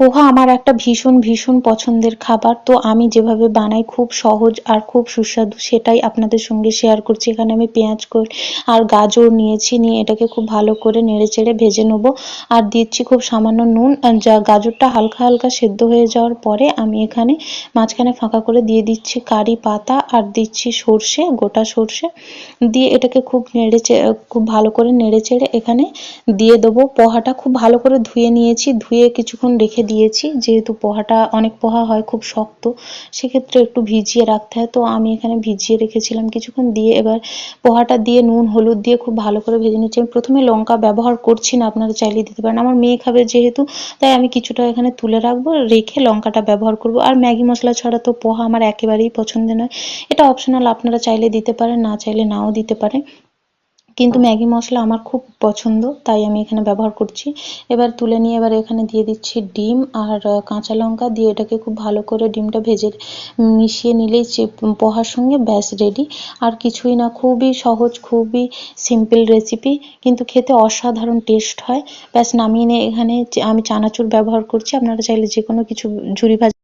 পোহা আমার একটা ভীষণ ভীষণ পছন্দের খাবার, তো আমি যেভাবে বানাই খুব সহজ আর খুব সুস্বাদু, সেটাই আপনাদের সঙ্গে শেয়ার করছি। এখানে আমি পেঁয়াজ আর গাজর নিয়েছি, নিয়ে এটাকে খুব ভালো করে নেড়ে চেড়ে ভেজে নেব। আর দিচ্ছি খুব সামান্য নুন যা গাজরটা হালকা হালকা সেদ্ধ হয়ে যাওয়ার পরে আমি এখানে মাঝখানে ফাঁকা করে দিয়ে দিচ্ছি কারি পাতা, আর দিচ্ছি সর্ষে, গোটা সর্ষে। দিয়ে এটাকে খুব নেড়ে খুব ভালো করে নেড়ে চেড়ে এখানে দিয়ে দেবো। পোহাটা খুব ভালো করে ধুয়ে নিয়েছি, ধুয়ে কিছুক্ষণ রেখে দিয়েছি। যেহেতু পোহাটা, অনেক পোহা হয়, খুব শক্ত, সেক্ষেত্রে একটু ভিজিয়ে রাখতে হয়। তো আমি এখানে ভিজিয়ে রেখেছিলাম কিছুক্ষণ দিয়ে। এবার পোহাটা দিয়ে নুন, হলুদ দিয়ে খুব ভালো করে ভেজে নিচ্ছি। আমি প্রথমে লঙ্কা ব্যবহার করছি না, আপনারা চাইলে দিতে পারেন। আমার মেয়ে খাবে যেহেতু, তাই আমি কিছুটা এখানে তুলে রাখব, রেখে লঙ্কাটা ব্যবহার করব। আর ম্যাগি মশলা ছাড়া তো পোহা আমার একেবারেই পছন্দের নয়। এটা অপশনাল আপনারা চাইলে দিতে পারেন, না চাইলে নাও দিতে পারেন। কিন্তু ম্যাগি মশলা আমার খুব পছন্দ, তাই আমি এখানে ব্যবহার করছি। এবার তুলে নিয়ে এবার এখানে দিয়ে দিচ্ছি ডিম আর কাঁচা লঙ্কা দিয়ে এটাকে খুব ভালো করে ডিমটা ভেজে মিশিয়ে নিলেই পোহার সঙ্গে ব্যাস রেডি আর কিছুই না, খুবই সহজ, খুবই সিম্পল রেসিপি কিন্তু খেতে অসাধারণ টেস্ট হয়। ব্যাস নামিয়ে নিয়ে এখানে আমি চানাচুর ব্যবহার করছি, আপনারা চাইলে যে কোনো কিছু, ঝুরি ভাজা